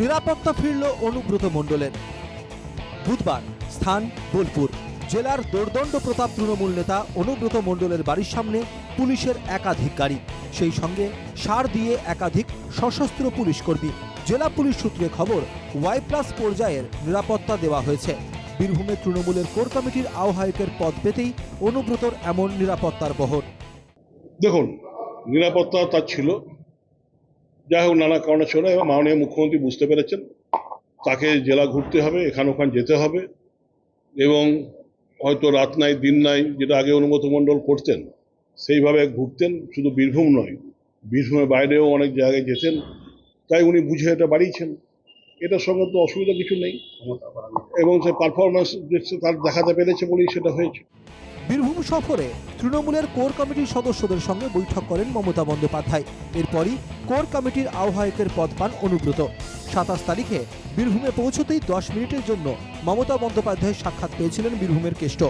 নিরাপত্তা ফিরল অনুব্রত মণ্ডলের। বুধবার স্থান বোলপুর, জেলার দোর্দণ্ড প্রতাপ তৃণমূল নেতা অনুব্রত মণ্ডলের বাড়ির সামনে পুলিশের একাধিক গাড়ি। সেই সঙ্গে সার দিয়ে একাধিক সশস্ত্র পুলিশ কর্মী। জেলা পুলিশ সূত্রে খবর, ওয়াই প্লাস পর্যায়ের নিরাপত্তা দেওয়া হয়েছে। বীরভূমের তৃণমূলের কোর কমিটির আহ্বায়কের পদ পেতেই অনুব্রতর এমন নিরাপত্তার বহর। দেখুন, নিরাপত্তা তার ছিল। যাই হোক নানা কারণে ছিল এবং মাননীয় মুখ্যমন্ত্রী বুঝতে পেরেছেন। তাকে জেলা ঘুরতে হবে এখান ওখান যেতে হবে। এবং হয়তো রাত নাই, দিন নাই, যেটা আগে অনুমত মণ্ডল করতেন, সেইভাবে ঘুরতেন, শুধু বীরভূম নয়, বীরভূমের বাইরেও অনেক জায়গায় যেতেন। তাই উনি বুঝে এটা বাড়িয়েছেন। এটার সঙ্গে তো অসুবিধা কিছু নেই। এবং সে পারফরমেন্স তার দেখাতে পেরেছে বলেই সেটা হয়েছে। বীরভূম সফরে তৃণমূলের কোর কমিটির সদস্যদের সঙ্গে বৈঠক করেন মমতা বন্দ্যোপাধ্যায়। এরপরই কোর কমিটির আহ্বায়কের পদ পান অনুব্রত। সাতাশ তারিখে বীরভূমে পৌঁছতেই দশ মিনিটের জন্য মমতা বন্দ্যোপাধ্যায়ের সাক্ষাৎ পেয়েছিলেন বীরভূমের কেষ্ট।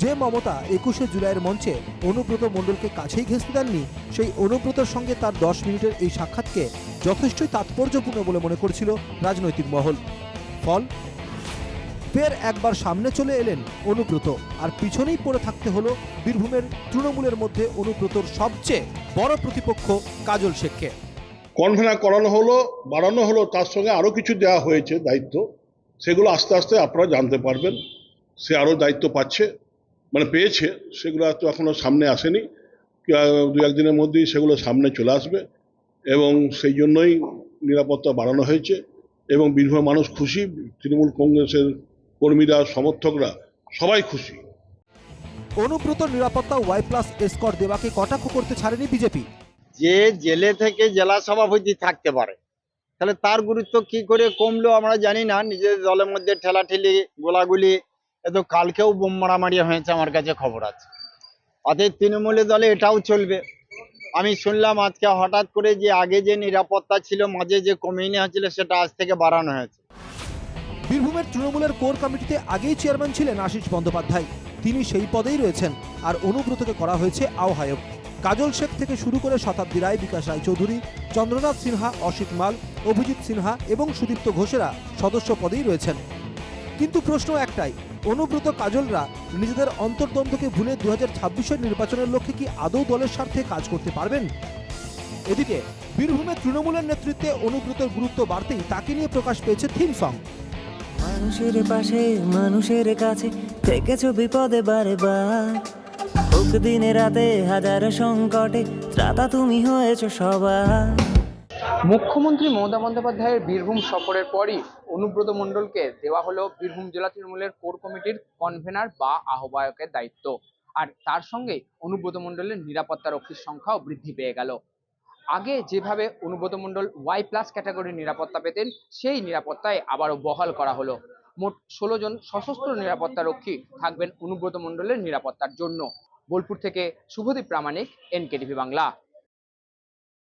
যে মমতা একুশে জুলাইয়ের মঞ্চে অনুব্রত মণ্ডলকে কাছেই ঘেঁচতে দেননি, সেই অনুব্রতর সঙ্গে তার দশ মিনিটের এই সাক্ষাৎকে যথেষ্টই তাৎপর্যপূর্ণ বলে মনে করছিল রাজনৈতিক মহল। ফল ফের একবার সামনে চলে এলেন অনুব্রত। আর পিছনেই পড়ে থাকতে হলো বীরভূমের তৃণমূলের মধ্যে অনুব্রতর সবচেয়ে বড় প্রতিপক্ষ কাজল শেখকে। কনভেনার করানো হলো, বাড়ানো হলো, তার সঙ্গে আরও কিছু দেওয়া হয়েছে দায়িত্ব। সেগুলো আস্তে আস্তে আপনারা জানতে পারবেন। সে আরও দায়িত্ব পাচ্ছে মানে পেয়েছে, সেগুলো তো এখনও সামনে আসেনি। দু একদিনের মধ্যেই সেগুলো সামনে চলে আসবে এবং সেই জন্যই নিরাপত্তা বাড়ানো হয়েছে এবং বীরভূমের মানুষ খুশি। তৃণমূল কংগ্রেসের কর্মীরা সমর্থকরা সবাই খুশি। অনুব্রত নিরাপত্তা ওয়াই প্লাস এসকর দেওয়াকে কটাক্ষ করতে ছাড়েনি বিজেপি। যে জেলে থেকে জেলা সভাপতি থাকতে পারে তাহলে তার গুরুত্ব কি করে কমলো আমরা জানি না। নিজের দলের মধ্যে ঠেলাঠেলি গোলাগুলি এ তো কালকেও বোম মারামারি হয়েছে আমার কাছে খবর আছে। অতএব তৃণমূলের দলে এটাও চলবে। আমি শুনলাম আজকে হঠাৎ করে যে আগে যে নিরাপত্তা ছিল মাঝে যে কমিয়ে নেওয়া হয়েছিল সেটা আজ থেকে বাড়ানো হয়েছে। বীরভূমের তৃণমূলের কোর কমিটিতে আগেই চেয়ারম্যান ছিলেন আশিস বন্দ্যোপাধ্যায়। তিনি সেই পদেই রয়েছেন, আর অনুব্রতকে করা হয়েছে আহ্বায়ক। কাজল শেখ থেকে শুরু করে শতাব্দী রায়, বিকাশ রায়চৌধুরী, চন্দ্রনাথ সিনহা, অসিত মাল, অভিজিৎ সিনহা এবং সুদীপ্ত ঘোষেরা সদস্য পদেই রয়েছেন। কিন্তু প্রশ্ন একটাই, অনুব্রত কাজলরা নিজেদের অন্তর্দ্বন্দ্বকে ভুলে দু হাজার নির্বাচনের লক্ষ্যে কি আদৌ দলের স্বার্থে কাজ করতে পারবেন? এদিকে, বীরভূমের তৃণমূলের নেতৃত্বে অনুব্রতের গুরুত্ব বাড়তেই তাকে নিয়ে প্রকাশ পেয়েছে থিম সং। মানুষের পাশে, মানুষের কাছে থেকেছো বিপদে বারে বার হোক দিনে রাতে হাজার সংকটে ত্রাতা তুমি হয়েছো সবার। মুখ্যমন্ত্রী মমতা বন্দ্যোপাধ্যায়ের বীরভূম সফরের পরই অনুব্রত মণ্ডলকে দেওয়া হলো বীরভূম জেলা তৃণমূলের কোর কমিটির কনভেনার বা আহ্বায়কের দায়িত্ব। আর তার সঙ্গে অনুব্রত মণ্ডলের নিরাপত্তা রক্ষীর সংখ্যাও বৃদ্ধি পেয়ে গেল। আগে যেভাবে অনুব্রত মণ্ডল ওয়াই প্লাস ক্যাটাগরির নিরাপত্তা পেতেন, সেই নিরাপত্তায় আবারও বহাল করা হলো। মোট ষোলো জন সশস্ত্র নিরাপত্তা রক্ষী থাকবেন অনুব্রত মণ্ডলের নিরাপত্তার জন্য। বোলপুর থেকে শুভদীপ প্রামাণিক এনকেটিভি বাংলা